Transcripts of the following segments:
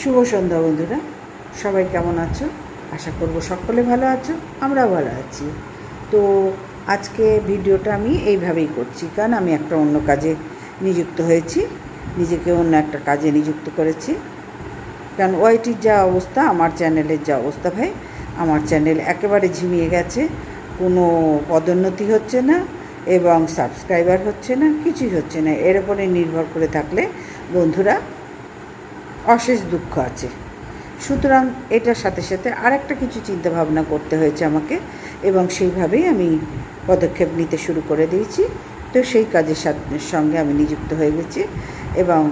শুভ সন্ধ্যা বন্ধুরা। সবাই কেমন আছো? আশা করব সকলে ভালো আছো, আমরাও ভালো আছি। তো আজকে ভিডিওটা আমি এইভাবেই করছি, কারণ আমি একটা অন্য কাজে নিযুক্ত হয়েছি। নিজেকে অন্য একটা কাজে নিযুক্ত করেছি। কারণ ওয়াইটির যা অবস্থা, আমার চ্যানেলের যা অবস্থা ভাই, আমার চ্যানেল একেবারে ঝিমিয়ে গেছে। কোনো পদোন্নতি হচ্ছে না এবং সাবস্ক্রাইবার হচ্ছে না, কিছুই হচ্ছে না। এর উপরে নির্ভর করে থাকলে বন্ধুরা অশেষ দুঃখ আছে। সুতরাং এটার সাথে সাথে আরেকটা কিছু চিন্তা ভাবনা করতে হয়েছে আমাকে এবং সেইভাবেই আমি পদক্ষেপ নিতে শুরু করে দিয়েছি। তো সেই কাজের সঙ্গে আমি নিযুক্ত হয়ে গেছি এবং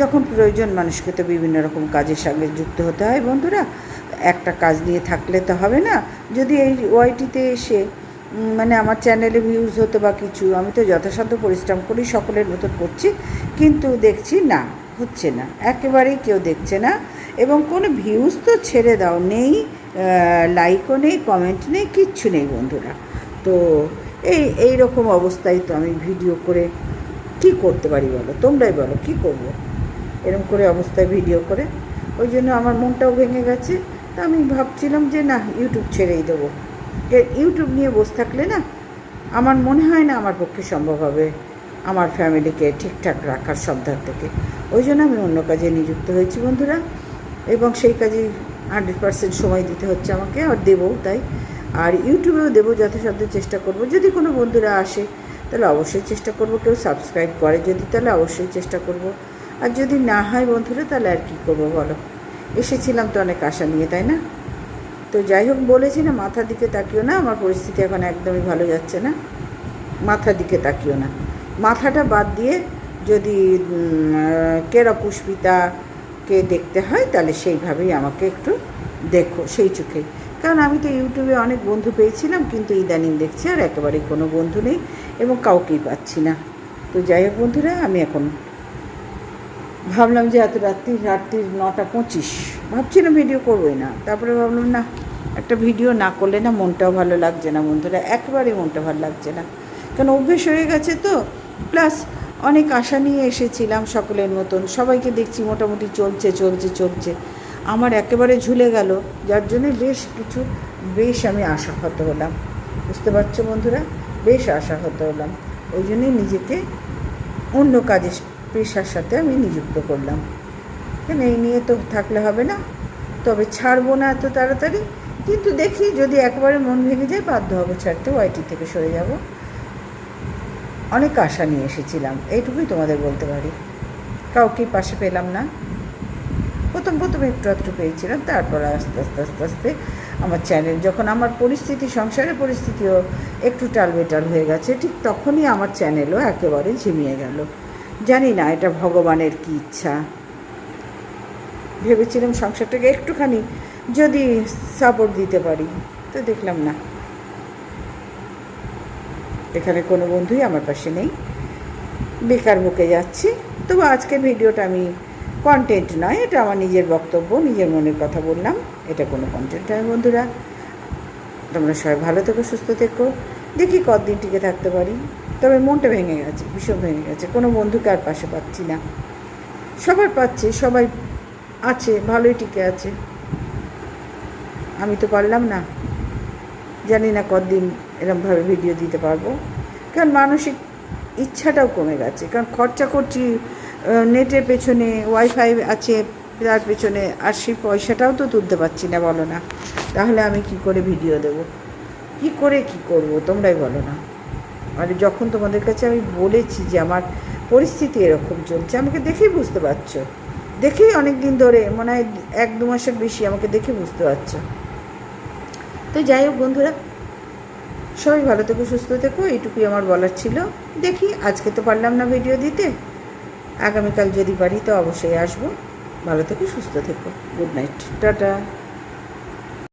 যখন প্রয়োজন মানুষকে তো বিভিন্ন রকম কাজের সঙ্গে যুক্ত হতে হয়। বন্ধুরা, একটা কাজ নিয়ে থাকলে তো হবে না। যদি এই ওয়াইটিতে এসে মানে আমার চ্যানেলে ভিউজ হতো বা কিছু, আমি তো যথাসাধ্য পরিশ্রম করি, সকলের মতন করছি। কিন্তু দেখছি না। হচ্ছে না, একেবারেই কেউ দেখছে না এবং কোনো ভিউজ তো ছেড়ে দাও, নেই লাইকও নেই কমেন্ট নেই, কিচ্ছু নেই বন্ধুরা। তো এই এই রকম অবস্থায় তো আমি ভিডিও করে কি করতে পারি বলো? তোমরাই বলো, কি করব? এরকম করে অবস্থায় ভিডিও করে। ওই জন্য আমার মনটাও ভেঙে গেছে। তা আমি ভাবছিলাম যে না ইউটিউব ছেড়েই দেবো। ইউটিউব নিয়ে বসে থাকলে না, আমার মনে হয় না আমার পক্ষে সম্ভব হবে। আমার ফ্যামিলিকে ঠিকঠাক রাখার সব ধার থেকে। ওই জন্য আমি অন্য কাজে নিযুক্ত হয়েছি বন্ধুরা। এবং সেই কাজে হান্ড্রেড পার্সেন্ট সময় দিতে হচ্ছে আমাকে, আর দেবও তাই। আর ইউটিউবেও দেবো যথাসাধ্য চেষ্টা করব। যদি কোনো বন্ধুরা আসে, তাহলে অবশ্যই চেষ্টা করব। কেউ সাবস্ক্রাইব করে যদি, তাহলে অবশ্যই চেষ্টা করব। আর যদি না হয় বন্ধুরা, তাহলে আর কী করব বলো? এসেছিলাম তো অনেক আশা নিয়ে, তাই না? তো যাই হোক, বলেছি না, মাথার দিকে তাকিও না। আমার পরিস্থিতি এখন একদমই ভালো যাচ্ছে না। মাথার দিকে তাকিও না। মাথাটা বাদ দিয়ে যদি কেরা পুষ্পিতাকে দেখতে হয়, তাহলে সেইভাবেই আমাকে একটু দেখো, সেই চোখেই কারণ আমি তো ইউটিউবে অনেক বন্ধু পেয়েছিলাম, কিন্তু ইদানিং দেখছি আর একেবারেই কোনো বন্ধু নেই এবং কাউকেই পাচ্ছি না। তো যাই হোক বন্ধুরা, আমি এখন ভাবলাম যে এত রাত্রি রাত্রির নটা পঁচিশ, ভাবছিলাম ভিডিও করবোই না। তারপরে ভাবলাম, না, একটা ভিডিও না করলে না মনটাও ভালো লাগছে না বন্ধুরা একেবারেই মনটা ভালো লাগছে না। কারণ অভ্যেস হয়ে গেছে তো প্লাস অনেক আশা নিয়ে এসেছিলাম সকলের মতন। সবাইকে দেখছি মোটামুটি চলছে চলছে চলছে। আমার একেবারে ঝুলে গেল, যার জন্য বেশ কিছু, বেশ আমি আশাহত হলাম। বুঝতে পারছ বন্ধুরা? বেশ আশাহত হলাম। ওই জন্যই নিজেকে অন্য কাজের পেশার সাথে আমি নিযুক্ত করলাম। কেন, এই নিয়ে তো থাকলে হবে না। তবে ছাড়বো না এত তাড়াতাড়ি। কিন্তু দেখি যদি একবারে মন ভেঙে যায়, বাধ্য হব ছাড়তে। ওয়াইটি থেকে সরে যাব। অনেক আশা নিয়ে এসেছিলাম। এইটুকুই তোমাদের বলতে পারি। কাউকে পাশে পেলাম না। প্রথম প্রথম একটু একটু পেয়েছিলাম, তারপর আস্তে আস্তে আস্তে আস্তে আমার চ্যানেল যখন আমার পরিস্থিতি, সংসারের পরিস্থিতিও একটু টালবেটাল হয়ে গেছে, ঠিক তখনই আমার চ্যানেলও একেবারে ঝিমিয়ে গেল। জানি না, এটা ভগবানের কী ইচ্ছা। ভেবেছিলাম সংসারটাকে একটুখানি যদি সাপোর্ট দিতে পারি, তো দেখলাম না। এখানে কোনো বন্ধুই আমার পাশে নেই। বেকার বকে যাচ্ছি। তবু আজকের ভিডিওটা আমি কন্টেন্ট নয়, এটা আমার নিজের বক্তব্য, নিজের মনের কথা বললাম। এটা কোনো কন্টেন্ট নয় বন্ধুরা। তোমরা সবাই ভালো থেকো, সুস্থ থেকো। দেখি কতদিন টিকে থাকতে পারি। তবে মনটা ভেঙে গেছে, ভীষণ ভেঙে গেছে। কোনো বন্ধুকে আর পাশে পাচ্ছি না। সবার পাচ্ছে, সবাই আছে, ভালোই টিকে আছে। আমি তো পারলাম না। জানি না কতদিন এরমভাবে ভিডিও দিতে পারব। কারণ মানসিক ইচ্ছাটাও কমে গেছে। কারণ খরচা করছি নেটের পেছনে ওয়াইফাই আছে, তার পেছনে, আর সেই পয়সাটাও তো তুলতে পারছি না, বলো না। তাহলে আমি কি করে ভিডিও দেব? কি করে কি করব, তোমরাই বলো না। আর যখন তোমাদের কাছে আমি বলেছি যে আমার পরিস্থিতি এরকম চলছে, আমাকে দেখেই বুঝতে পারছ। দেখেই অনেক দিন ধরে, মনে হয় এক দু মাসের বেশি, আমাকে দেখে বুঝতে পারছ। তো যাই হোক বন্ধুরা, সবাই ভালো থেকো, সুস্থ থেকো, এইটুকুই আমার বলার ছিল। দেখি, আজকে তো পারলাম না ভিডিও দিতে। আগামীকাল যদি পারি তো অবশ্যই আসব। ভালো থেকো, সুস্থ থেকো। Good night tata.